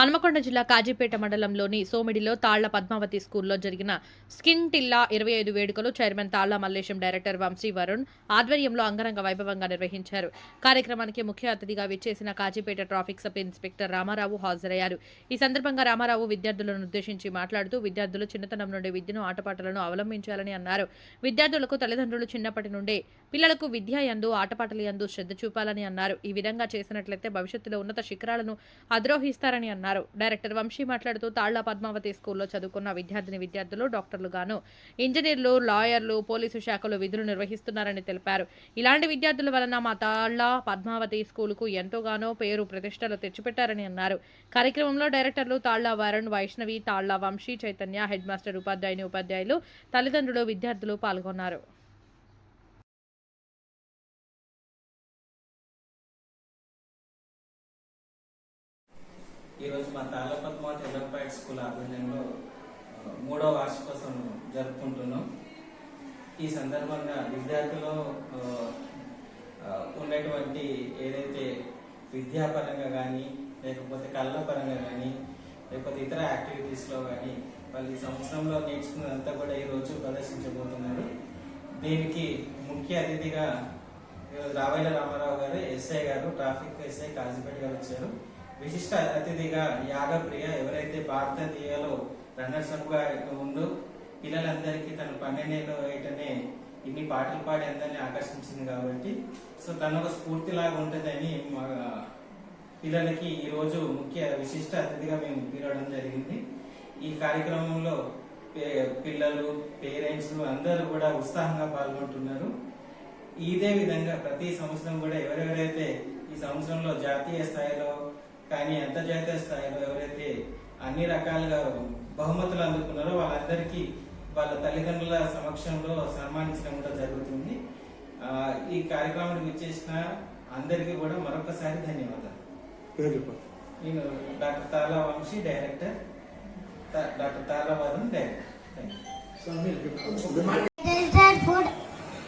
హనుమకొండ జిల్లా కాజీపేట మండలంలోని సోమిడిలో తాళ్ళ పద్మావతి స్కూల్లో జరిగిన స్కిన్ టిల్లా ఇరవై ఐదు వేడుకలు చైర్మన్ తాళ్ళ మల్లేశం డైరెక్టర్ వంశీ వరుణ్ ఆధ్వర్యంలో అంగరంగ వైభవంగా నిర్వహించారు. కార్యక్రమానికి ముఖ్య అతిథిగా విచ్చేసిన Kazipet traffic sub inspector Ramarao హాజరయ్యారు. ఈ సందర్భంగా రామారావు విద్యార్థులను ఉద్దేశించి మాట్లాడుతూ విద్యార్థులు చిన్నతనం నుండి విద్యను ఆటపాటలను అవలంబించాలని అన్నారు. విద్యార్థులకు తల్లిదండ్రులు చిన్నప్పటి నుండే పిల్లలకు విద్య యందు ఆటపాటల యందు శ్రద్ధ చూపాలని అన్నారు. ఈ విధంగా చేసినట్లయితే భవిష్యత్తులో ఉన్నత శిఖరాలను అధిరోహిస్తారని అన్నారు. డైరెక్టర్ వంశీ మాట్లాడుతూ తాళ్ళ పద్మావతి స్కూల్లో చదువుకున్న విద్యార్థిని విద్యార్థులు డాక్టర్లు గాను ఇంజనీర్లు లాయర్లు పోలీసు శాఖలో విధులు నిర్వహిస్తున్నారని తెలిపారు. ఇలాంటి విద్యార్థుల వలన మా తాళ్ళ పద్మావతి స్కూలుకు ఎంతోగానో పేరు ప్రతిష్టలు తెచ్చిపెట్టారని అన్నారు. కార్యక్రమంలో డైరెక్టర్లు తాళ్ళ వరుణ్ వైష్ణవి తాళ్ళ వంశీ చైతన్య హెడ్ మాస్టర్ ఉపాధ్యాయుని ఉపాధ్యాయులు తల్లిదండ్రులు విద్యార్థులు పాల్గొన్నారు. ఈరోజు మా తాళపద్మావతి స్కూల్ ఆధ్వర్యంలో మూడో మూడవ వార్షికోత్సవం జరుపుకుంటున్నాం. ఈ సందర్భంగా విద్యార్థులు ఉన్నటువంటి ఏదైతే విద్యాపరంగా కానీ లేకపోతే కళల పరంగా కానీ లేకపోతే ఇతర యాక్టివిటీస్లో కానీ వాళ్ళు ఈ సంవత్సరంలో నేర్చుకున్నదంతా కూడా ఈరోజు ప్రదర్శించబోతున్నారు దీనికి ముఖ్య అతిథిగా రావైల రామారావు గారు ఎస్ఐ గారు ట్రాఫిక్ ఎస్ఐ కాజీపేట గారు వచ్చారు. విశిష్ట అతిథిగా యాగప్రియ ఎవరైతే భారతీయలో రన్నర్స్ అప్గా ఉందో పిల్లలందరికీ తను పన్నెండేళ్ళు ఏటనే ఇన్ని పాటలు పాడి అందరినీ ఆకర్షించింది కాబట్టి సో తన ఒక స్ఫూర్తిలాగా ఉంటుందని మా పిల్లలకి ఈరోజు ముఖ్య విశిష్ట అతిథిగా మేము పిలవడం జరిగింది. ఈ కార్యక్రమంలో పిల్లలు పేరెంట్స్ అందరూ కూడా ఉత్సాహంగా పాల్గొంటున్నారు. ఇదే విధంగా ప్రతి సంవత్సరం కూడా ఎవరెవరైతే ఈ సంవత్సరంలో జాతీయ స్థాయిలో కానీ అంతర్జాతీయ స్థాయిలో ఎవరైతే అన్ని రకాలుగా బహుమతులు అందుకున్నారో వాళ్ళందరికీ వాళ్ళ తల్లిదండ్రుల సమక్షంలో సన్మానించడం కూడా జరుగుతుంది. ఆ, ఈ కార్యక్రమానికి విచ్చేసిన అందరికీ కూడా మరొకసారి ధన్యవాదాలు. నేను డాక్టర్ తాలా Vamshi director. Doctor Tala Varun director. Food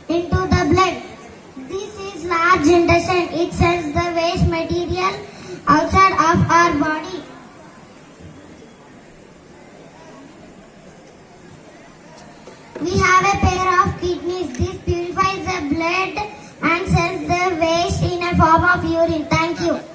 into the blood. This is large intestine. It sends the waste material outside of our body. We have a pair of kidneys. This purifies the blood and sends the waste in a form of urine. Thank you.